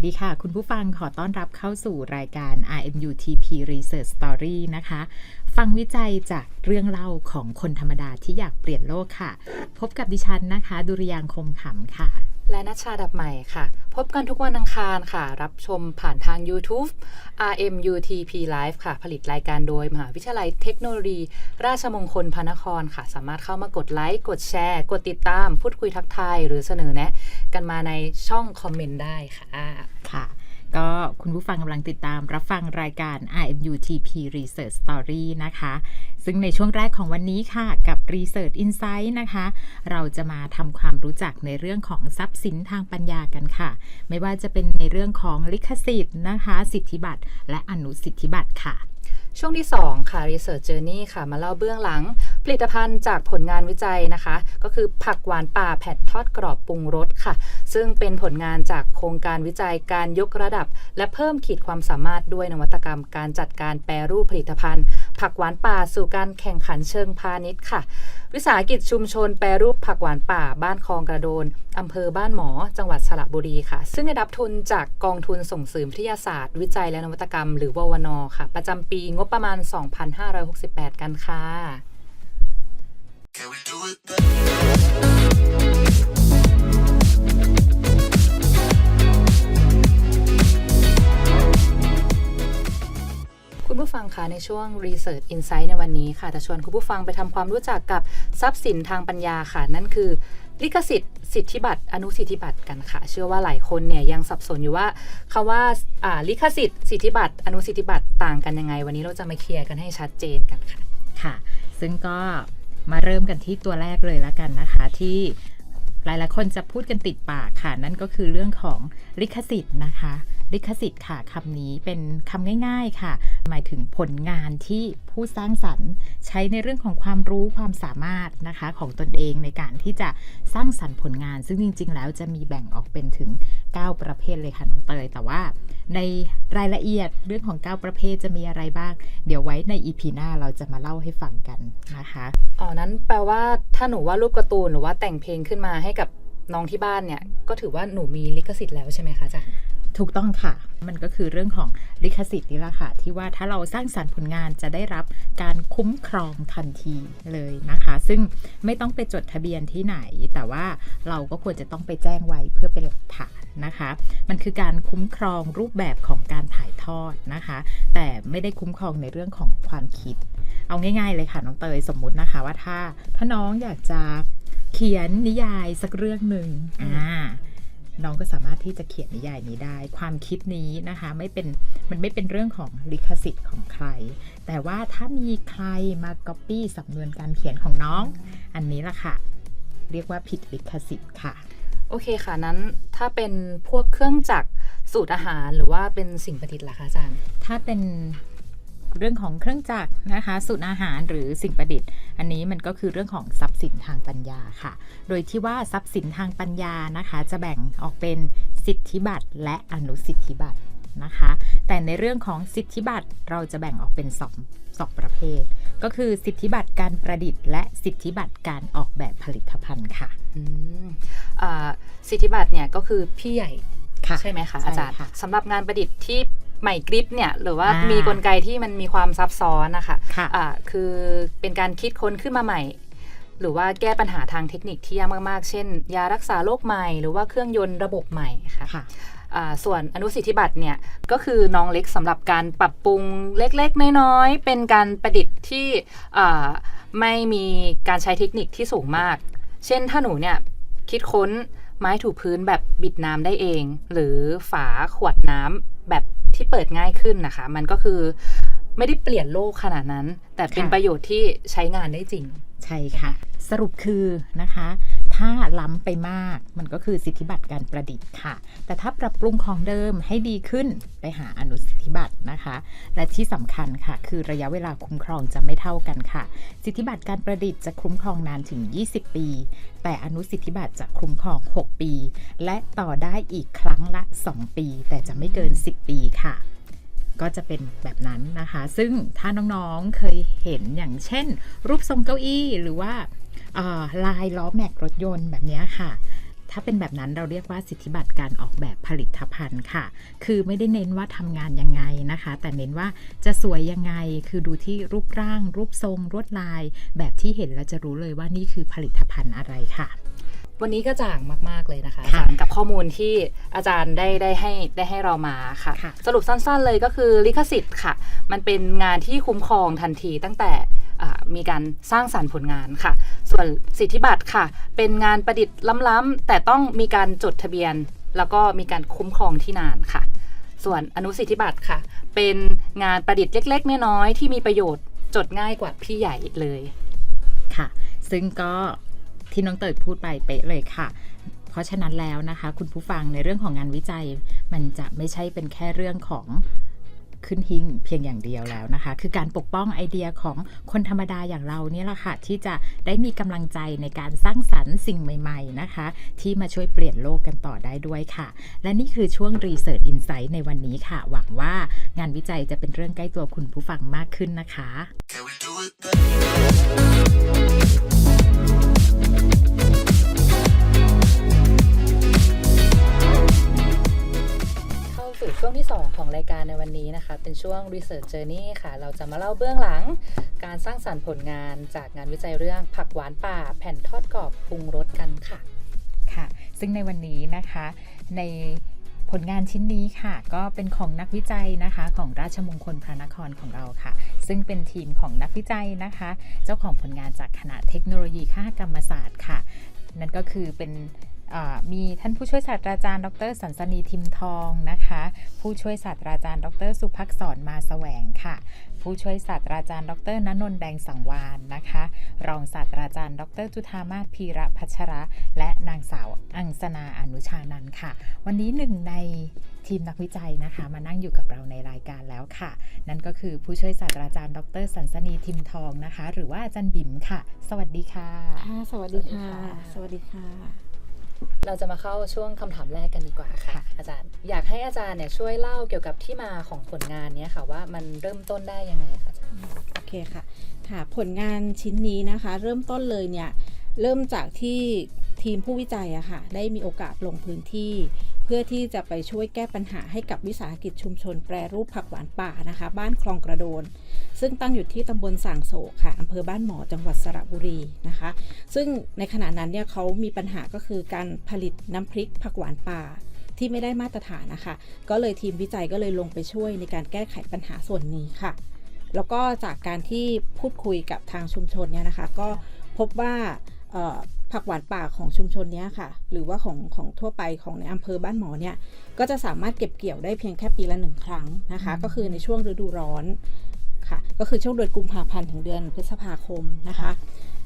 สวัสดีค่ะ คุณผู้ฟังขอต้อนรับเข้าสู่รายการ RMUTP Research Story นะคะ ฟังวิจัยจากเรื่องเล่าของคนธรรมดาที่อยากเปลี่ยนโลกค่ะ พบกับดิฉันนะคะ ดุริยางคมขำค่ะ และนัชชาดับใหม่ค่ะ พบกันทุกวันอังคารค่ะ รับชมผ่านทาง YouTube RMUTP Live ค่ะ ผลิตรายการโดย มหาวิทยาลัยเทคโนโลยี ราชมงคลพระนครค่ะ สามารถเข้ามากดไลค์ กดแชร์ กดติดตาม พูดคุยทักทาย หรือเสนอแนะ กันมาในช่องคอมเมนต์ได้ค่ะค่ะ ก็คุณผู้ฟังกำลังติดตามรับฟังรายการ RMUTP Research Story นะคะ ซึ่งในช่วงแรกของวันนี้ค่ะ กับ Research Insight นะคะ เราจะมาทำความรู้จักในเรื่องของทรัพย์สินทางปัญญากันค่ะ ไม่ว่าจะเป็นในเรื่องของลิขสิทธิ์นะคะ สิทธิบัตรและอนุสิทธิบัตรค่ะ ช่วงที่ 2 ค่ะ Research Journey ค่ะ มาเล่าเบื้องหลัง ผลิตภัณฑ์จากผลงานวิจัยนะคะ ก็คือผักหวานป่าแผ่นทอดกรอบปรุงรสค่ะ ซึ่งเป็นผลงานจากโครงการวิจัยการยกระดับ และเพิ่มขีดความสามารถด้วยนวัตกรรม การจัดการแปรรูปผลิตภัณฑ์ ผักหวานป่าสู่การแข่งขันเชิงพาณิชย์ค่ะ วิสาหกิจชุมชนแปรรูปผักหวานป่า บ้านคลองกระโดนอำเภอบ้านหมอ จังหวัดสระบุรีค่ะ ซึ่งได้รับทุนจากกองทุนส่งเสริมวิทยาศาสตร์ วิจัยและนวัตกรรม หรือววนค่ะ ประจำปีงบประมาณ 2568 กันค่ะ ผู้ฟังคะในช่วง Research Insight ในวันนี้ค่ะจะชวนคุณผู้ฟังไปทำความรู้จักกับทรัพย์สินทางปัญญาค่ะ นั่นคือลิขสิทธิ์สิทธิบัตรอนุสิทธิบัตรกันค่ะ เชื่อว่าหลายคนเนี่ยยังสับสนอยู่ว่าคำว่าอ่าลิขสิทธิ์สิทธิบัตรอนุสิทธิบัตรต่างกันยังไง วันนี้เราจะมาเคลียร์กันให้ชัดเจนกันค่ะค่ะ ซึ่งก็มาเริ่มกันที่ตัวแรกเลยละกันนะคะ ที่ หลายๆคนจะพูดกันติดปากค่ะ นั่นก็คือเรื่องของลิขสิทธิ์นะคะลิขสิทธิ์ค่ะคำนี้เป็นคำง่าย ๆค่ะ หมายถึงผลงานที่ผู้สร้างสรรค์ใช้ในเรื่องของความรู้ความสามารถนะคะของตนเองในการที่จะสร้างสรรค์ผลงาน ซึ่งจริง ๆ แล้วจะมีแบ่งออกเป็นถึง 9 ประเภทเลยค่ะน้องเตยแต่ว่า ในรายละเอียดเรื่องของ 9 ประเภทจะมีอะไรบ้าง เดี๋ยวไว้ในอีพีหน้าเราจะมาเล่าให้ฟังกันนะคะอ๋อนั้นแปลว่าถ้าหนูว่าดรูปการ์ตูนหรือว่าแต่งเพลงขึ้นมาให้กับน้องที่บ้านเนี่ย ก็ถือว่าหนูมีลิขสิทธิ์แล้วใช่ไหมคะอาจารย์ ถูกต้องค่ะ มันก็คือเรื่องของลิขสิทธิ์นี่แหละค่ะ ที่ว่าถ้าเราสร้างสรรค์ผลงานจะได้รับการคุ้มครองทันทีเลยนะคะ ซึ่งไม่ต้องไปจดทะเบียนที่ไหน แต่ว่าเราก็ควรจะต้องไปแจ้งไว้เพื่อเป็นหลักฐานนะคะ มันคือการคุ้มครองรูปแบบของการถ่ายทอดนะคะ แต่ไม่ได้คุ้มครองในเรื่องของความคิด เอาง่ายๆเลยค่ะน้องเตยสมมุตินะคะว่าถ้าถ้าน้องอยากจะเขียนนิยายสักเรื่องหนึ่งอ่า น้องก็สามารถที่จะเขียนนิยายนี้ได้ ความคิดนี้นะคะไม่เป็นมันไม่เป็นเรื่องของลิขสิทธิ์ของใคร แต่ว่าถ้ามีใครมาก๊อปปี้สำนวนการเขียนของน้อง อันนี้ล่ะค่ะ เรียกว่าผิดลิขสิทธิ์ค่ะโอเคค่ะ นั้นถ้าเป็นพวกเครื่องจักรสูตรอาหารหรือว่าเป็นสิ่งประดิษฐ์ล่ะคะอาจารย์ ถ้าเป็น เรื่องของเครื่องจักรนะคะสูตรอาหารหรือสิ่งประดิษฐ์ อันนี้มันก็คือเรื่องของทรัพย์สินทางปัญญาค่ะ โดยที่ว่าทรัพย์สินทางปัญญานะคะ จะแบ่งออกเป็นสิทธิบัตรและอนุสิทธิบัตรนะคะ แต่ในเรื่องของสิทธิบัตรเราจะแบ่งออกเป็นสองสองประเภท ก็คือสิทธิบัตรการประดิษฐ์ และสิทธิบัตรการออกแบบผลิตภัณฑ์ค่ะอืมอ่าสิทธิบัตรเนี่ยก็คือพี่ใหญ่ค่ะใช่ไหมคะใช่อาจารย์ค่ะสำหรับงานประดิษฐ์ที่ ใหม่กริปเนี่ยหรือว่าอ่ามีมีกลไกที่มันมีความซับซ้อนนะคะค่ะอ่าคือเป็นการคิดค้นขึ้นมาใหม่ หรือว่าแก้ปัญหาทางเทคนิคที่ยากมากๆ เช่น ยารักษาโรคใหม่ หรือว่าเครื่องยนต์ระบบใหม่ค่ะค่ะอ่าส่วนอนุสิทธิบัตรเนี่ยก็คือน้องเล็กสำหรับการปรับปรุงเล็กๆ น้อยๆ เป็นการประดิษฐ์ที่อ่าไม่มีการใช้เทคนิคที่สูงมาก เช่นถ้าหนูเนี่ยคิดค้นไม้ถูพื้นแบบบิดน้ำได้เอง หรือฝาขวดน้ำแบบ ที่เปิดง่ายขึ้นนะคะ มันก็คือไม่ได้เปลี่ยนโลกขนาดนั้น แต่เป็นค่ะประโยชน์ที่ใช้งานได้จริง ใช่ค่ะ สรุปคือนะคะ ถ้าล้ำไปมาก มันก็คือสิทธิบัตรการประดิษฐ์ค่ะ แต่ถ้าปรับปรุงของเดิมให้ดีขึ้นไปหาอนุสิทธิบัตรนะคะ และที่สำคัญค่ะ คือระยะเวลาคุ้มครองจะไม่เท่ากันค่ะ สิทธิบัตรการประดิษฐ์จะคุ้มครองนานถึง 20 ปี แต่อนุสิทธิบัตรจะคุ้มครอง 6 ปี และต่อได้อีกครั้งละ 2 ปี แต่จะไม่เกิน 10 ปีค่ะก็จะเป็นแบบนั้นนะคะ ซึ่งถ้าน้องๆ เคยเห็นอย่างเช่น รูปทรงเก้าอี้หรือว่า ลายล้อแม็กรถยนต์แบบเนี้ยค่ะถ้าเป็นแบบนั้นเราเรียกว่าสิทธิบัตรการออกแบบผลิตภัณฑ์ค่ะ คือไม่ได้เน้นว่าทำงานยังไงนะคะ แต่เน้นว่าจะสวยยังไง คือดูที่รูปร่าง รูปทรงลวดลาย แบบที่เห็นแล้วจะรู้เลยว่านี่คือผลิตภัณฑ์อะไรค่ะ วันนี้ก็จ่างมากๆเลยนะคะอาค่ะจารย์กับข้อมูลที่อาจารย์ได้ได้ให้ได้ให้เรามาค่ะค่ะสรุปสั้นๆเลยก็คือลิขสิทธิ์ค่ะ มันเป็นงานที่คุ้มครองทันทีตั้งแต่อ่า มีการสร้างสรรค์ผลงานค่ะ ส่วนสิทธิบัตรค่ะ เป็นงานประดิษฐ์ล้ำๆแต่ต้องมีการจดทะเบียน แล้วก็มีการคุ้มครองที่นานค่ะ ส่วนอนุสิทธิบัตรค่ะ เป็นงานประดิษฐ์เล็ก ๆ น้อยๆที่มีประโยชน์จดง่ายกว่าพี่ใหญ่เลยค่ะ ซึ่งก็ที่น้องเตยพูดไปเป๊ะเลยค่ะเพราะฉะนั้นแล้วนะคะ คุณผู้ฟังในเรื่องของงานวิจัย มันจะไม่ใช่เป็นแค่เรื่องของ ขึ้นหิ้งเพียงอย่างเดียวแล้วนะคะ คือการปกป้องไอเดียของคนธรรมดาอย่างเราเนี่ยแหละค่ะที่จะได้มีกำลังใจในการสร้างสรรค์สิ่งใหม่ๆนะคะ ที่มาช่วยเปลี่ยนโลกกันต่อได้ด้วยค่ะ และนี่คือช่วง Research Insight ในวันนี้ค่ะ หวังว่างานวิจัยจะเป็นเรื่องใกล้ตัวคุณผู้ฟังมากขึ้นนะคะ สู่ช่วงที่ 2 ของรายการในวันนี้นะคะ เป็นช่วง Research Journey ค่ะ เราจะมาเล่าเบื้องหลัง การสร้างสรรค์ผลงานจากงานวิจัยเรื่องผักหวานป่า แผ่นทอดกรอบปรุงรสกันค่ะค่ะ ซึ่งในวันนี้นะคะในผลงานชิ้นนี้ค่ะ ก็เป็นของนักวิจัยนะคะของราชมงคลพระนครของเราค่ะ ซึ่งเป็นทีมของนักวิจัยนะคะ เจ้าของผลงานจากคณะเทคโนโลยีคหกรรมศาสตร์ค่ะ นั่นก็คือเป็น มีท่านผู้ช่วยศาสตราจารย์ ดรสันสนีทิมทองนะคะ ผู้ช่วยศาสตราจารย์ ดรสุภักษรมาแสวงค่ะ ผู้ช่วยศาสตราจารย์ ดรณนนท์แดงสังวานนะคะ รองศาสตราจารย์ ดรจุธามาศพีระพัชระ และนางสาวอังสนาอนุชานันท์ค่ะ วันนี้หนึ่งในทีมนักวิจัยนะคะมานั่งอยู่กับเราในรายการแล้วค่ะ นั่นก็คือผู้ช่วยศาสตราจารย์ ดรสันสนีทิมทองนะคะ หรือว่าอาจารย์บิ๋มค่ะ สวัสดีค่ะค่ะ สวัสดีค่ะสสวัวัสสดีดีค่ะค่ะ เราจะมาเข้าช่วงคำถามแรกกันดีกว่าค่ะค่ะ อาจารย์ อยากให้อาจารย์เนี่ยช่วยเล่าเกี่ยวกับที่มาของผลงานเนี้ยค่ะว่ามันเริ่มต้นได้ยังไงคะอาจารย์โอเคค่ะค่ะผลงานชิ้นนี้นะคะ เริ่มต้นเลยเนี่ยเริ่มจากที่ ทีมผู้วิจัยอะค่ะได้มีโอกาสลงพื้นที่ เพื่อที่จะไปช่วยแก้ปัญหาให้กับวิสาหกิจชุมชนแปรรูปผักหวานป่านะคะ บ้านคลองกระโดน ซึ่งตั้งอยู่ที่ตำบลสางโศกค่ะอำเภอบ้านหมอจังหวัดสระบุรีนะคะ ซึ่งในขณะนั้นเนี่ยเขามีปัญหาก็คือการผลิตน้ำพริกผักหวานป่าที่ไม่ได้มาตรฐานนะคะ ก็เลยทีมวิจัยก็เลยลงไปช่วยในการแก้ไขปัญหาส่วนนี้ค่ะ แล้วก็จากการที่พูดคุยกับทางชุมชนเนี่ยนะคะ ก็พบว่า ผักหวานป่าของชุมชนเนี้ยค่ะ หรือว่าของของทั่วไปของในอำเภอบ้านหมอเนี่ยก็จะสามารถเก็บเกี่ยวได้เพียงแค่ปีละหนึ่งครั้งนะคะอืมก็คือในช่วงฤดูร้อนค่ะ ก็คือช่วงเดือนกุมภาพันธ์ถึงเดือนพฤษภาคมนะคะเอ่อ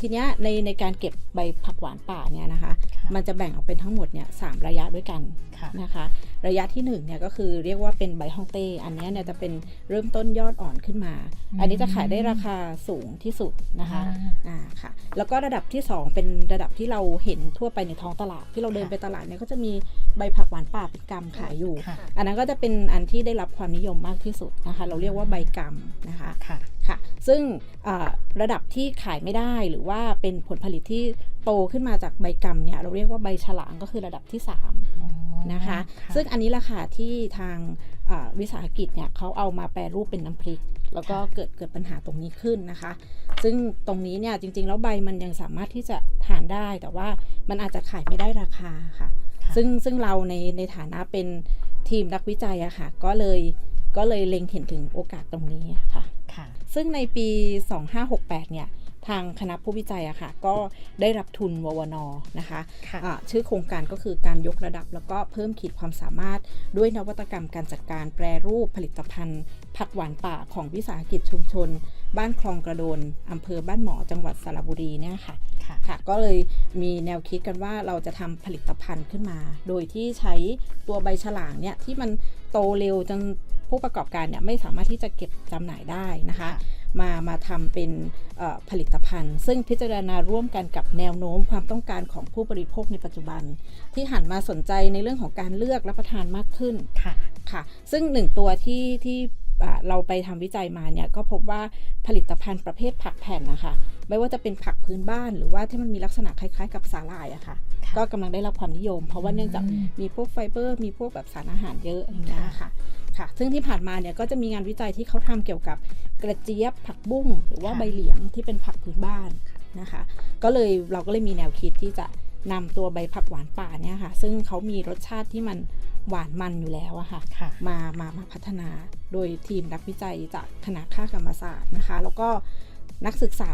ทีเนี้ยในในการเก็บใบผักหวานป่าเนี่ยนะคะค่ะมันจะแบ่งออกเป็นทั้งหมดเนี่ยสามระยะด้วยกันค่ะนะคะ ระยะที่หนึ่งเนี่ยก็คือเรียกว่าเป็นใบฮ่องเต้ อันเนี้ยเนี่ยจะเป็นเริ่มต้นยอดอ่อนขึ้นมาอืมอันนี้จะขายได้ราคาสูงที่สุดนะคะอ่าอ่าค่ะ แล้วก็ระดับที่สองเป็นระดับที่เราเห็นทั่วไปในท้องตลาด ที่เราเดินค่ะไปตลาดเนี่ยก็จะมีใบผักหวานป่าเป็นกำขายอยู่ค่ะอันนั้นก็จะเป็นอันที่ได้รับความนิยมมากที่สุดนะคะ เราเรียกว่าใบกำนะคะ ค่ะค่ะ ซึ่งอ่าระดับที่ขายไม่ได้หรือว่าเป็นผลผลิตที่โตขึ้นมาจากใบกำเนี่ยเราเรียกว่าใบฉลางก็คือระดับที่ 3 นะคะ ซึ่งอันนี้ราคาที่ทางอ่าวิสาหกิจเนี่ยเขาเอามาแปรรูปเป็นน้ำพริก แล้วก็เกิดเกิดปัญหาตรงนี้ขึ้นนะคะ ซึ่งตรงนี้เนี่ยจริง ๆ แล้วใบมันยังสามารถที่จะทานได้ แต่ว่ามันอาจจะขายไม่ได้ราคาค่ะค่ะซึ่งซึ่งเราในในฐานะเป็นทีมนักวิจัยอะค่ะ ก็เลยก็เลยเล็งเห็นถึงโอกาสตรงนี้ค่ะ ค่ะ ซึ่งในปี 2568 เนี่ยทางคณะผู้วิจัยอะค่ะ ก็ได้รับทุนววนนะคะค่ะอ่าชื่อโครงการก็คือการยกระดับแล้วก็เพิ่มขีดความสามารถด้วยนวัตกรรมการจัดการแปรรูปผลิตภัณฑ์ ผักหวานป่าของวิสาหกิจชุมชน บ้านคลองกระโดนอำเภอบ้านหมอจังหวัดสระบุรีเนี่ยค่ะค่ะค่ะ ก็เลยมีแนวคิดกันว่าเราจะทำผลิตภัณฑ์ขึ้นมา โดยที่ใช้ตัวใบฉลากเนี่ยที่มันโตเร็วจนผู้ประกอบการเนี่ยไม่สามารถที่จะเก็บจำหน่ายได้นะคะมามาทำเป็นเอ่อผลิตภัณฑ์ ซึ่งพิจารณาร่วมกันกับแนวโน้มความต้องการของผู้บริโภคในปัจจุบัน ที่หันมาสนใจในเรื่องของการเลือกรับประทานมากขึ้นค่ะค่ะ ซึ่งหนึ่งตัวที่ที่อ่า เราไปทำวิจัยมาเนี่ยก็พบว่าผลิตภัณฑ์ประเภทผักแผ่นนะคะไม่ว่าจะเป็นผักพื้นบ้านหรือว่าที่มันมีลักษณะคล้ายๆ กับสาหร่ายอะค่ะค่ะก็กำลังได้รับความนิยม เพราะว่าเนื่องจากอืมมีพวกไฟเบอร์ มีพวกแบบสารอาหารเยอะอะไรอย่างเงี้ยค่ะค่ะ ซึ่งที่ผ่านมาเนี่ยก็จะมีงานวิจัยที่เขาทำเกี่ยวกับกระเจี๊ยบผักบุ้งหรือว่าค่ะใบเหลียงที่เป็นผักพื้นบ้านนะคะ ก็เลยเราก็เลยมีแนวคิดที่จะนำตัวใบผักหวานป่าเนี่ยค่ะ ซึ่งเขามีรสชาติที่มัน หวานมันอยู่แล้วอะค่ะค่ะมามามาพัฒนาโดยทีมนักวิจัยจากคณะค่ากรรมศาสตร์นะคะ แล้วก็นักศึกษา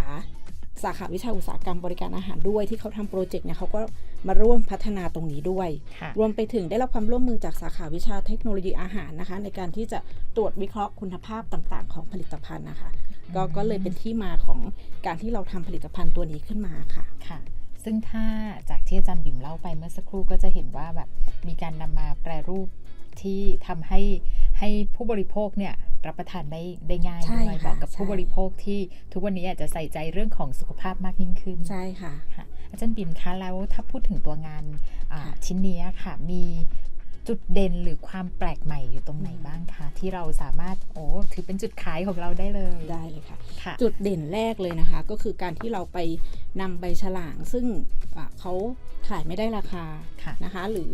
สาขาวิชาอุตสาหกรรมบริการอาหารด้วยที่เขาทำโปรเจกต์เนี่ยเขาก็มาร่วมพัฒนาตรงนี้ด้วยค่ะรวมไปถึงได้รับความร่วมมือจากสาขาวิชาเทคโนโลยีอาหารนะคะ ในการที่จะตรวจวิเคราะห์คุณภาพต่างๆ ของผลิตภัณฑ์นะคะก็ก็เลยเป็นที่มาของการที่เราทำผลิตภัณฑ์ตัวนี้ขึ้นมาค่ะค่ะ ซึ่งถ้าจากที่อาจารย์บิ่มเล่าไปเมื่อสักครู่ก็จะเห็นว่าแบบมีการนำมาแปรรูปที่ทำให้ให้ผู้บริโภคเนี่ยรับประทานได้ได้ง่ายใช่ด้วยค่ะเหมาะกับใช่ผู้บริโภคที่ทุกวันนี้อาจจะใส่ใจเรื่องของสุขภาพมากยิ่งขึ้นใช่ค่ะค่ะอาจารย์บิ่มคะแล้วถ้าพูดถึงตัวงานอ่าค่ะชิ้นนี้ค่ะ มี จุดเด่นหรือความแปลกใหม่อยู่ตรงไหนอืมบ้างคะที่เราสามารถโอ้ถือเป็นจุดขายของเราได้เลยได้เลยค่ะค่ะจุดเด่นแรกเลยนะคะ ก็คือการที่เราไปนำใบฉลางซึ่งอะเขาขายไม่ได้ราคาค่ะนะคะ หรือ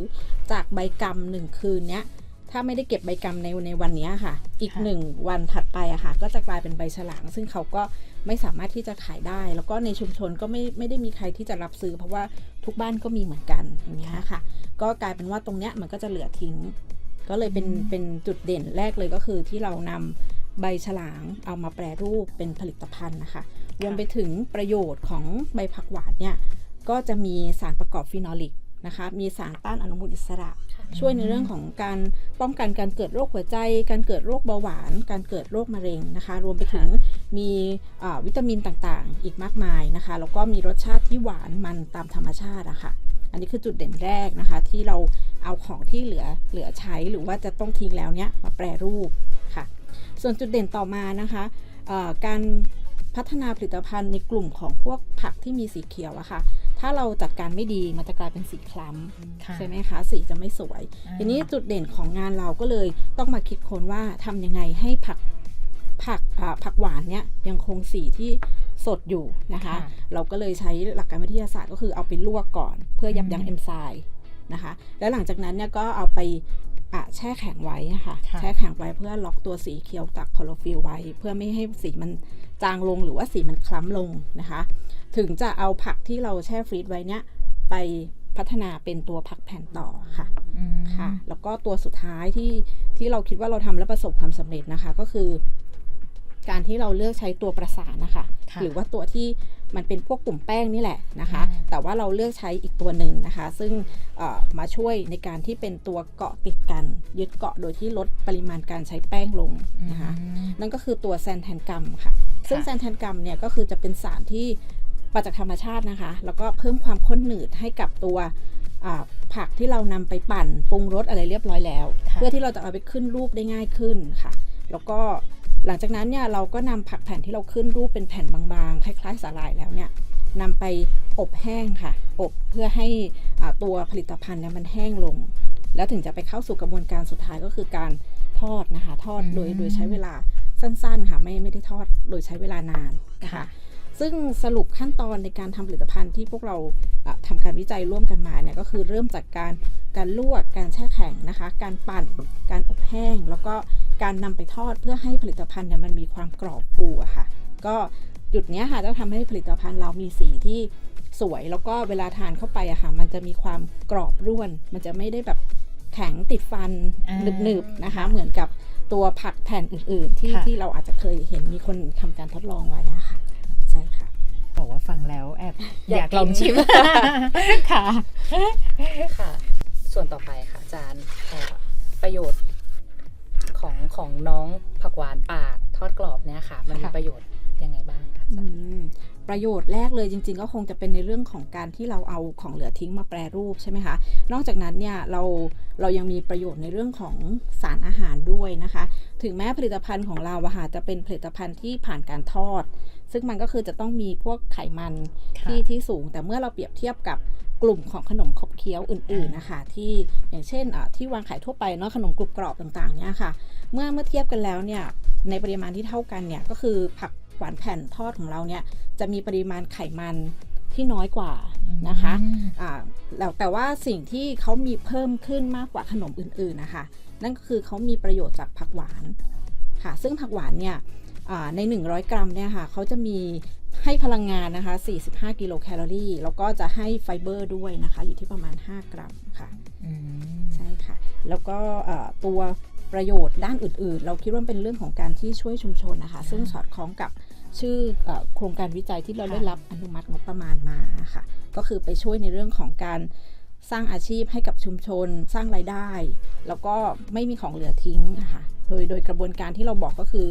จากใบกรรมหนึ่งคืนเนี้ย ถ้าไม่ได้เก็บใบกรรมในในวันเนี้ยค่ะ อีกค่ะหนึ่งวันถัดไปอะค่ะ ก็จะกลายเป็นใบฉลาง ซึ่งเขาก็ไม่สามารถที่จะขายได้ แล้วก็ในชุมชนก็ไม่ไม่ได้มีใครที่จะรับซื้อ เพราะว่าทุกบ้านก็มีเหมือนกันอย่างเงี้ยค่ะ ก็กลายเป็นว่าตรงเนี้ยมันก็จะเหลือทิ้ง ก็เลยเป็นอืมเป็นจุดเด่นแรกเลยก็คือที่เรานำใบฉลางเอามาแปรรูปเป็นผลิตภัณฑ์นะคะรวมไปถึงประโยชน์ของใบผักหวานเนี่ยก็จะมีสารประกอบฟีนอลิกนะคะ มีสารต้านอนุมูลอิสระ ช่วยในเรื่องของการป้องกันการเกิดโรคหัวใจ การเกิดโรคเบาหวาน การเกิดโรคมะเร็งนะคะ รวมไปถึงมีวิตามินต่างๆ อีกมากมายนะคะ แล้วก็มีรสชาติที่หวานมันตามธรรมชาติอะค่ะ อันนี้คือจุดเด่นแรกนะคะ ที่เราเอาของที่เหลือเหลือใช้หรือว่าจะต้องทิ้งแล้วเนี่ยมาแปรรูปค่ะ ส่วนจุดเด่นต่อมานะคะการพัฒนาผลิตภัณฑ์ในกลุ่มของพวกผักที่มีสีเขียวอะค่ะ ถ้าเราจัดการไม่ดีมันจะกลายเป็นสีคล้ำค่ะใช่ไหมคะ สีจะไม่สวยอ่าทีนี้จุดเด่นของงานเราก็เลยต้องมาคิดค้นว่าทำยังไงให้ผักผักอ่าผักหวานเนี่ยยังคงสีที่สดอยู่นะคะค่ะเราก็เลยใช้หลักการวิทยาศาสตร์ก็คือเอาไปลวกก่อน เพื่อยับยั้งอืมเอนไซม์นะคะ แล้วหลังจากนั้นเนี่ยก็เอาไปอะแช่แข็งไว้อะค่ะค่ะ แช่แข็งไว้เพื่อล็อกตัวสีเขียวจากคลอโรฟิลไว้ เพื่อไม่ให้สีมันจางลงหรือว่าสีมันคล้ำลงนะคะ ถึงจะเอาผักที่เราแช่ฟรีซไว้เนี่ยไปพัฒนาเป็นตัวผักแผ่นต่อค่ะอืมค่ะ แล้วก็ตัวสุดท้ายที่ที่เราคิดว่าเราทำแล้วประสบความสำเร็จนะคะก็คือ การที่เราเลือกใช้ตัวประสานนะคะค่ะหรือว่าตัวที่มันเป็นพวกกลุ่มแป้งนี่แหละนะคะอืมแต่ว่าเราเลือกใช้อีกตัวหนึ่งนะคะ ซึ่งเอ่อมาช่วยในการที่เป็นตัวเกาะติดกัน ยึดเกาะโดยที่ลดปริมาณการใช้แป้งลงนะคะอืมนั่นก็คือตัวแซนแทนกัมค่ะ ซึ่งค่ะแซนแทนกัมเนี่ยก็คือจะเป็นสารที่ มาจากธรรมชาตินะคะ แล้วก็เพิ่มความข้นหนืดให้กับตัวอ่าผักที่เรานำไปปั่นปรุงรสอะไรเรียบร้อยแล้วค่ะเพื่อที่เราจะเอาไปขึ้นรูปได้ง่ายขึ้นค่ะ แล้วก็หลังจากนั้นเนี่ยเราก็นำผักแผ่นที่เราขึ้นรูปเป็นแผ่นบางๆ คล้ายๆสาหร่ายแล้วเนี่ยนำไปอบแห้งค่ะ อบเพื่อให้อ่าตัวผลิตภัณฑ์เนี่ยมันแห้งลง แล้วถึงจะไปเข้าสู่กระบวนการสุดท้ายก็คือการทอดนะคะ ทอดโดยอืมโดยใช้เวลาสั้นๆค่ะไม่ไม่ได้ทอดโดยใช้เวลานานนะคะค่ะ ซึ่งสรุปขั้นตอนในการทำผลิตภัณฑ์ที่พวกเราอะทำการวิจัยร่วมกันมาเนี่ยก็คือเริ่มจากการการลวก การแช่แข็งนะคะ การปั่น การอบแห้ง แล้วก็การนำไปทอดเพื่อให้ผลิตภัณฑ์เนี่ยมันมีความกรอบฟูอะค่ะ ก็จุดเนี้ยค่ะจะทำให้ผลิตภัณฑ์เรามีสีที่สวย แล้วก็เวลาทานเข้าไปอะค่ะ มันจะมีความกรอบร่วน มันจะไม่ได้แบบแข็งติดฟันอ่าหนึบๆนะคะ เหมือนกับตัวผักแผ่นอื่น ๆ ที่ค่ะที่เราอาจจะเคยเห็นมีคนทำการทดลองไว้อะค่ะใช่ค่ะบอกว่าฟังแล้วแอบอยากกอายกินลองชิมค่ะค่ะ ส่วนต่อไปค่ะอาจารย์เอ่อประโยชน์ของของน้องผักหวานป่าทอดกรอบเนี่ยค่ะ มันมีค่ะประโยชน์ยังไงบ้างคะอาจารย์อืมประโยชน์แรกเลยจริง ๆ ก็คงจะเป็นในเรื่องของการที่เราเอาของเหลือทิ้งมาแปรรูปใช่ไหมคะ นอกจากนั้นเนี่ยเราเรายังมีประโยชน์ในเรื่องของสารอาหารด้วยนะคะ ถึงแม้ผลิตภัณฑ์ของเราอะค่ะจะเป็นผลิตภัณฑ์ที่ผ่านการทอด ซึ่งมันก็คือจะต้องมีพวกไขมันค่ะที่ที่สูง แต่เมื่อเราเปรียบเทียบกับกลุ่มของขนมขบเคี้ยวอื่นๆนะคะที่อย่างเช่นอะที่วางขายทั่วไปเนาะขนมกรุบกรอบต่างๆเนี่ยค่ะ เมื่อเมื่อเทียบกันแล้วเนี่ยในปริมาณที่เท่ากันเนี่ยก็คือผักหวานแผ่นทอดของเราเนี่ยจะมีปริมาณไขมันที่น้อยกว่านะคะอืมอ่าแล้วแต่ว่าสิ่งที่เขามีเพิ่มขึ้นมากกว่าขนมอื่นๆนะคะ นั่นก็คือเขามีประโยชน์จากผักหวานค่ะ ซึ่งผักหวานเนี่ยอ่า ใน 100 กรัมเนี่ยค่ะเขาจะมีให้พลังงานนะคะ 45 กิโลแคลอรี่ แล้วก็จะให้ไฟเบอร์ด้วยนะคะ อยู่ที่ประมาณ 5 กรัมค่ะอืมใช่ค่ะ แล้วก็เอ่อตัวประโยชน์ด้านอื่น ๆ เราคิดว่าเป็นเรื่องของการที่ช่วยชุมชนนะคะ ซึ่งสอดคล้องกับชื่อเออโครงการวิจัยที่เราค่ะได้รับอนุมัติงบประมาณมาค่ะ ก็คือไปช่วยในเรื่องของการสร้างอาชีพให้กับชุมชน สร้างรายได้ แล้วก็ไม่มีของเหลือทิ้งนะคะโดยโดยกระบวนการที่เราบอกก็คือ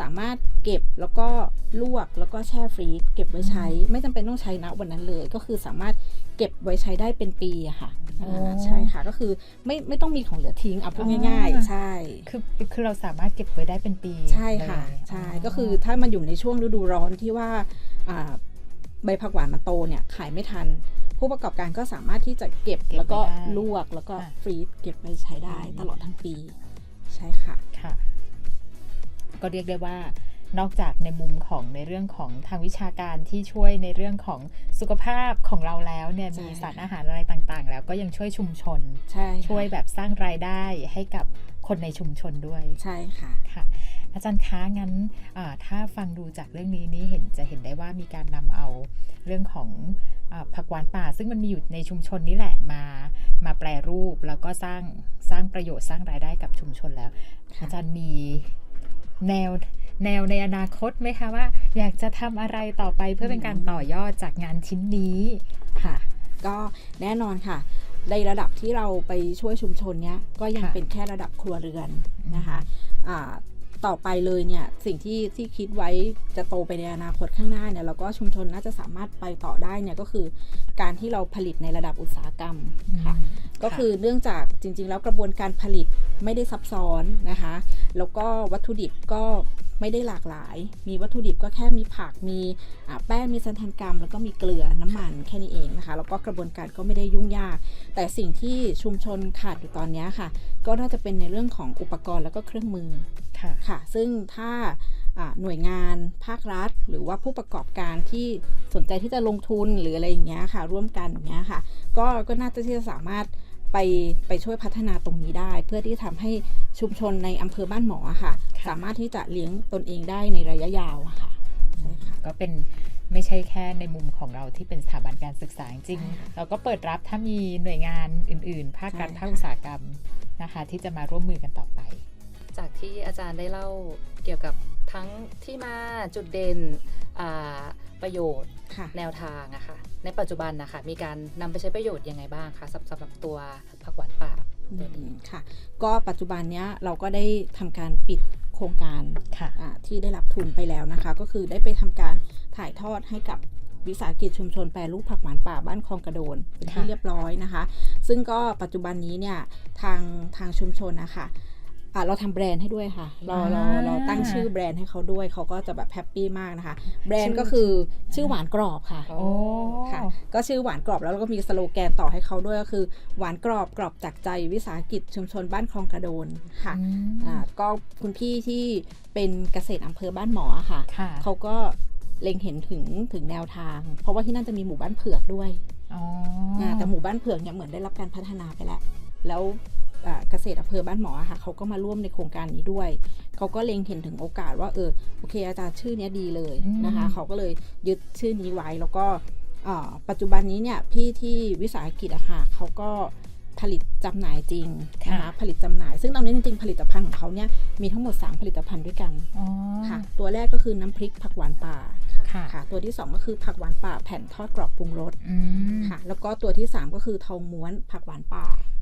สามารถเก็บแล้วก็ลวกแล้วก็แช่ฟรีซเก็บไว้ใช้ ไม่จำเป็นต้องใช้ณวันนั้นเลย ก็คือสามารถเก็บไว้ใช้ได้เป็นปีอะค่ะโอ้อ่าใช่ค่ะก็คือไม่ไม่ต้องมีของเหลือทิ้งเอาพูดง่ายอ่าๆใช่คือคือเราสามารถเก็บไว้ได้เป็นปี ใช่ค่ะเลยใช่ก็คือถ้ามันอยู่ในช่วงฤดูร้อนที่ว่าอ่าใบผักหวานมันโตเนี่ยขายไม่ทัน ผู้ประกอบการก็สามารถที่จะเก็บแล้วก็ลวกแล้วก็ฟรีซเก็บไว้ใช้ได้ตลอดทั้งปี ใช่ค่ะค่ะ ก็เรียกได้ว่านอกจากในมุมของในเรื่องของทางวิชาการที่ช่วยในเรื่องของสุขภาพของเราแล้วเนี่ยใช่มีสารอาหารอะไรต่างๆ แล้วก็ยังช่วยชุมชนใช่ค่ะช่วยแบบสร้างรายได้ให้กับคนในชุมชนด้วยใช่ค่ะค่ะ อาจารย์คะงั้นอ่าถ้าฟังดูจากเรื่องนี้นี่เห็นจะเห็นได้ว่ามีการนำเอาเรื่องของอาผักหวานป่า ซึ่งมันมีอยู่ในชุมชนนี่แหละมา มาแปรรูปแล้วก็สร้างสร้างประโยชน์สร้างรายได้กับชุมชนแล้วค่ะอาจารย์มี แนวแนวในอนาคตไหมคะว่า อยากจะทำอะไรต่อไปเพื่อเป็นการต่อยอดจากงานชิ้นนี้ค่ะ ก็แน่นอนค่ะ ในระดับที่เราไปช่วยชุมชนเนี้ยก็ยังค่ะเป็นแค่ระดับครัวเรือนนะคะอ่า ต่อไปเลยเนี่ยสิ่งที่ที่คิดไว้จะโตไปในอนาคตข้างหน้าเนี่ยแล้วก็ชุมชนน่าจะสามารถไปต่อได้เนี่ยก็คือการที่เราผลิตในระดับอุตสาหกรรมค่ะอืมก็คือเนื่องจากจริง ๆ แล้วกระบวนการผลิตไม่ได้ซับซ้อนนะคะ แล้วก็วัตถุดิบก็ ไม่ได้หลากหลาย มีวัตถุดิบก็แค่มีผักมีอ่าแป้งมีสันทันกรรม แล้วก็มีเกลือน้ำมันแค่นี้เองนะคะ แล้วก็กระบวนการก็ไม่ได้ยุ่งยาก แต่สิ่งที่ชุมชนขาดอยู่ตอนเนี้ยค่ะ ก็น่าจะเป็นในเรื่องของอุปกรณ์แล้วก็เครื่องมือค่ะค่ะซึ่งถ้าอ่าหน่วยงานภาครัฐ หรือว่าผู้ประกอบการที่สนใจที่จะลงทุนหรืออะไรอย่างเงี้ยค่ะ ร่วมกันอย่างเงี้ยค่ะ ก็ก็น่าจะที่จะสามารถ ไปไปช่วยพัฒนาตรงนี้ได้ เพื่อที่ทำให้ชุมชนในอำเภอบ้านหมออะค่ะค่ะ สามารถที่จะเลี้ยงตนเองได้ในระยะยาวอะค่ะใช่ค่ะก็เป็นไม่ใช่แค่ในมุมของเราที่เป็นสถาบันการศึกษาจริงใช่ค่ะๆเราก็เปิดรับถ้ามีหน่วยงานอื่น ๆ ภาครัฐใช่ค่ะภาคอุตสาหกรรมนะคะ ที่จะมาร่วมมือกันต่อไป จากที่อาจารย์ได้เล่าเกี่ยวกับทั้งที่มาจุดเด่นอ่าประโยชน์ค่ะแนวทางอะค่ะ ในปัจจุบันนะคะมีการนำไปใช้ประโยชน์ยังไงบ้างคะสำสำหรับตัวผักหวานป่าตัวนี้อืมค่ะ ก็ปัจจุบันเนี้ยเราก็ได้ทำการปิดโครงการค่ะอ่าที่ได้รับทุนไปแล้วนะคะ ก็คือได้ไปทำการถ่ายทอดให้กับวิสาหกิจชุมชนแปรรูปผักหวานป่าบ้านคลองกระโดนเป็นที่ค่ะเรียบร้อยนะคะ ซึ่งก็ปัจจุบันนี้เนี่ยทางทางชุมชนนะคะ อ่าเราทำแบรนด์ให้ด้วยค่ะ เราเราเราตั้งชื่อแบรนด์ให้เขาด้วยเขาก็จะแบบแฮปปี้มากนะคะ แบรนด์ก็คือชื่อหวานกรอบค่ะโอ้โอ้ค่ะ ก็ชื่อหวานกรอบแล้วเราก็มีสโลแกนต่อให้เขาด้วยก็คือ หวานกรอบกรอบจากใจวิสาหกิจชุมชนบ้านคลองกระโดนค่ะอืมอ่าก็คุณพี่ที่เป็นเกษตรอำเภอบ้านหมออะค่ะค่ะเขาก็เล็งเห็นถึงถึงแนวทาง เพราะว่าที่นั่นจะมีหมู่บ้านเผือกด้วยอ๋อาแต่หมู่บ้านเผือกเนี่ยเหมือนได้รับการพัฒนาไปแล้ว แล้วอ่า เกษตรอำเภอบ้านหมออะค่ะเขาก็มาร่วมในโครงการนี้ด้วย เขาก็เล็งเห็นถึงโอกาสว่าเออโอเค อาจารย์ชื่อเนี้ยดีเลยนะคะ เขาก็เลยยึดชื่อนี้ไว้แล้วก็อ่าปัจจุบันนี้เนี่ยพี่ที่วิสาหกิจอะค่ะเขาก็ผลิตจำหน่ายจริงนะคะผลิตจำหน่าย ซึ่งตอนนี้จริงๆผลิตภัณฑ์ของเขาเนี่ยมีทั้งหมด 3 ผลิตภัณฑ์ด้วยกันอ๋อค่ะ ตัวแรกก็คือน้ำพริกผักหวานป่าค่ะค่ะ ตัวที่ 2 ก็คือผักหวานป่าแผ่นทอดกรอบปรุงรสอืมค่ะ แล้วก็ตัวที่ 3 ก็คือทองม้วนผักหวานป่าค่ะ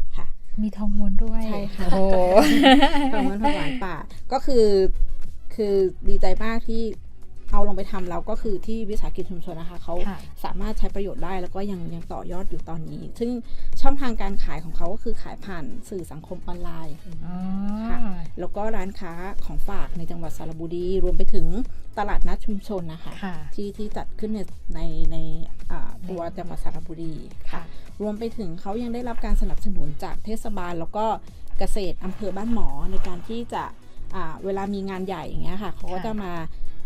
มีทองม้วนด้วยใช่ค่ะโอ้ทองม้วนผักหวานป่าก็คือคือดีใจมากที่ เอาลงไปทำแล้วก็คือที่วิสาหกิจชุมชนนะคะเขาค่ะสามารถใช้ประโยชน์ได้แล้วก็ยังยังต่อยอดอยู่ตอนนี้ ซึ่งช่องทางการขายของเขาก็คือขายผ่านสื่อสังคมออนไลน์อ๋อค่ะแล้วก็ร้านค้าของฝากในจังหวัดสระบุรี รวมไปถึงตลาดนัดชุมชนนะคะค่ะที่ที่จัดขึ้นในในในอ่าตัวจังหวัดสระบุรีค่ะ รวมไปถึงเขายังได้รับการสนับสนุนจากเทศบาล แล้วก็เกษตรอำเภอบ้านหมอในการที่จะอ่าเวลามีงานใหญ่อย่างเงี้ยค่ะเขาก็ค่ะจะมา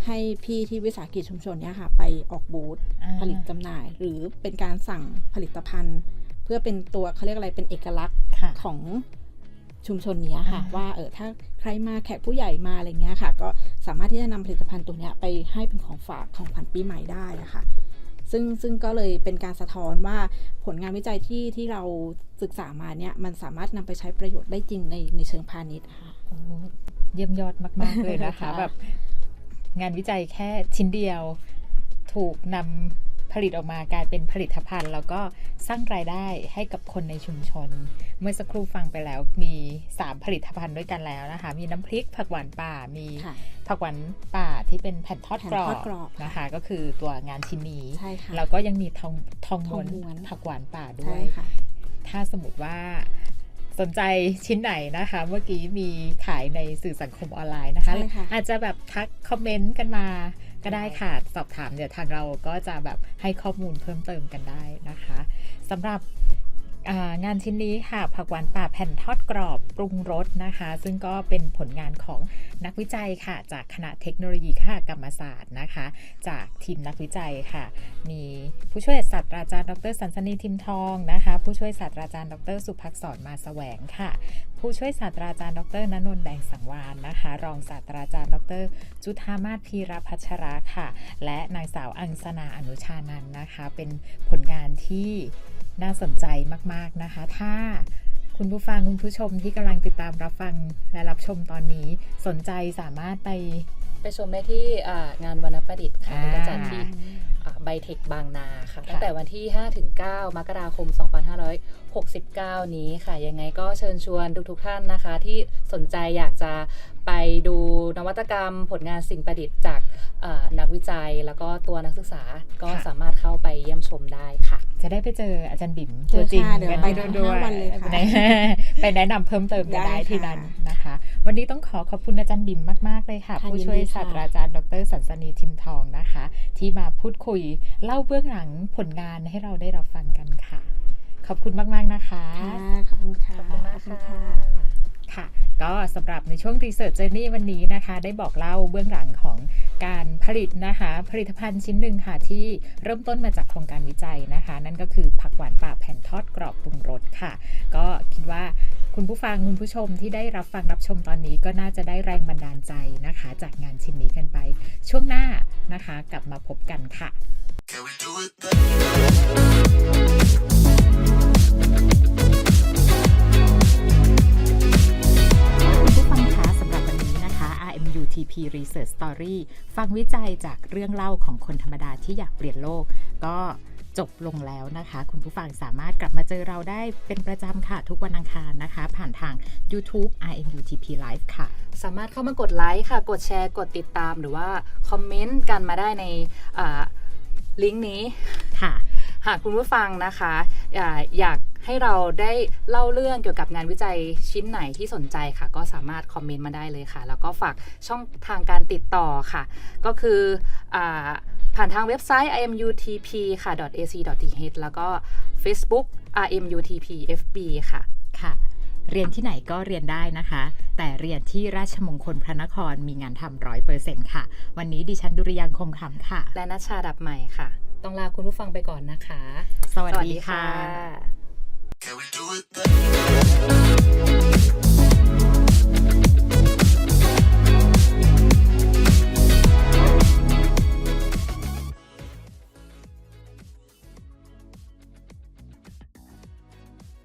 ให้พี่ที่วิสาหกิจชุมชนเนี่ยค่ะ ไปออกบูธอ่าผลิตจำหน่าย หรือเป็นการสั่งผลิตภัณฑ์ เพื่อเป็นตัวเขาเรียกอะไรเป็นเอกลักษณ์ค่ะของชุมชนเนี้ยค่ะอ่าว่าเออถ้าใครมาแขกผู้ใหญ่มาอะไรเงี้ยค่ะ ก็สามารถที่จะนำผลิตภัณฑ์ตัวเนี้ยไปให้เป็นของฝากของขวัญปีใหม่ได้อะค่ะ ซึ่งซึ่งก็เลยเป็นการสะท้อนว่าผลงานวิจัยที่ที่เราศึกษามาเนี่ยมันสามารถนำไปใช้ประโยชน์ได้จริงในในเชิงพาณิชย์ค่ะโอ้เยี่ยมยอดมาก ๆ เลยนะคะค่ะแบบ งานวิจัยแค่ชิ้นเดียว ถูกนำผลิตออกมากลายเป็นผลิตภัณฑ์ แล้วก็สร้างรายได้ให้กับคนในชุมชน เมื่อสักครู่ฟังไปแล้วมี 3 ผลิตภัณฑ์ด้วยกันแล้วนะคะ มีน้ำพริกผักหวานป่ามีค่ะผักหวานป่าที่เป็นแผ่นทอดแผ่นกรอทอบดกรอบค่ะนะคะ ก็คือตัวงานชิ้นนี้ใช่ค่ะแล้วก็ยังมีทองทองม้วนทองม้วนผักหวานป่าด้วใช่ยค่ะถ้าสมมติว่า สนใจชิ้นไหนนะคะ เมื่อกี้มีขายในสื่อสังคมออนไลน์นะคะใช่ค่ะอาจจะแบบทักคอมเมนต์กันมาก็ได้ค่ะ สอบถามเดี๋ยวทางเราก็จะแบบให้ข้อมูลเพิ่มเติมกันได้นะคะสำหรับอ่า งานชิ้นนี้ค่ะ ผักหวานป่าแผ่นทอดกรอบปรุงรสนะคะ ซึ่งก็เป็นผลงานของนักวิจัยค่ะ จากคณะเทคโนโลยีคหกรรมศาสตร์นะคะ จากทีมนักวิจัยค่ะ มีผู้ช่วยศาสตราจารย์ดรสันสนีทิมทองนะคะ ผู้ช่วยศาสตราจารย์ดรสุภักษรมาแสวงค่ะ ผู้ช่วยศาสตราจารย์ดรนนนท์แดงสังวานนะคะ รองศาสตราจารย์ดร จุธามาศพีรพัชระค่ะ และนางสาวอังสนาอนุชานันนะคะ เป็นผลงานที่ น่าสนใจมากๆนะคะ ถ้าคุณผู้ฟังคุณผู้ชมที่กำลังติดตามรับฟังและรับชมตอนนี้สนใจสามารถไปไปชมได้ที่อ่างานวรรณประดิษฐ์ค่ะอ่าที่จะจัดที่ไบเทคบางนาค่ะค่ะตั้งแต่วันที่ 5-9 มกราคม 2569 นี้ค่ะ ยังไงก็เชิญชวนทุกๆท่านนะคะ ที่สนใจอยากจะไปดูนวัตกรรมผลงานสิ่งประดิษฐ์จากอ่านักวิจัย แล้วก็ตัวนักศึกษาก็สามารถเข้าไปเยี่ยมชมได้ค่ะ จะได้ไปเจออาจารย์บิ่มเจตัวอจริงค่ะเดี๋ยวกันไปด้ทั้งวยห้าวันเลยค่ะไปไปแนะนำเพิ่มเติมกันได้ได้ที่ค่ะนั้นนะคะ วันนี้ต้องขอขอบคุณอาจารย์บิ่มมากๆเลยค่ะค่ะผู้ช่วยยินดีค่ะศาสตราจารย์ ดรสันสนีทิมทองนะคะ ที่มาพูดคุยเล่าเบื้องหลังผลงานให้เราได้รับฟังกันค่ะ ขอบคุณมากๆนะคะค่ะขอบคุณค่ะขอบคุณมากขอบค่ะ ค่ะ ก็สำหรับในช่วง Research Journey วันนี้นะคะ ได้บอกเล่าเบื้องหลังของการผลิตนะคะ ผลิตภัณฑ์ชิ้นหนึ่งค่ะ ที่เริ่มต้นมาจากโครงการวิจัยนะคะ นั่นก็คือผักหวานป่าแผ่นทอดกรอบปรุงรสค่ะ ก็คิดว่าคุณผู้ฟังคุณผู้ชมที่ได้รับฟังรับชมตอนนี้ก็น่าจะได้แรงบันดาลใจนะคะ จากงานชิ้นนี้กันไป ช่วงหน้านะคะ กลับมาพบกันค่ะ Can we do it RMUTP Research Story ฟังวิจัยจากเรื่องเล่าของคนธรรมดาที่อยากเปลี่ยนโลก ก็จบลงแล้วนะคะ คุณผู้ฟังสามารถกลับมาเจอเราได้เป็นประจำค่ะ ทุกวันอังคารนะคะ ผ่านทาง YouTube RMUTP Live ค่ะ สามารถเข้ามากดไลค์ค่ะ กดแชร์กดติดตามหรือว่าคอมเมนต์กันมาได้ในอ่าลิงก์นี้ค่ะ หากคุณผู้ฟังนะคะอ่าอยากให้เราได้เล่าเรื่องเกี่ยวกับงานวิจัยชิ้นไหนที่สนใจค่ะ ก็สามารถคอมเมนต์มาได้เลยค่ะ แล้วก็ฝากช่องทางการติดต่อค่ะ ก็คืออาผ่านทางเว็บไซต์ imutp ค่ะ ac.th แล้วก็ Facebook rmutpfb ค่ะค่ะ เรียนที่ไหนก็เรียนได้นะคะ แต่เรียนที่ราชมงคลพระนครมีงานทำร้อยเปอร์เซ็นต์ค่ะ วันนี้ดิฉันดุริยางคมคำค่ะ และนัชชาดับใหม่ค่ะ ต้องลาคุณผู้ฟังไปก่อนนะคะ สวัสดีค่ะ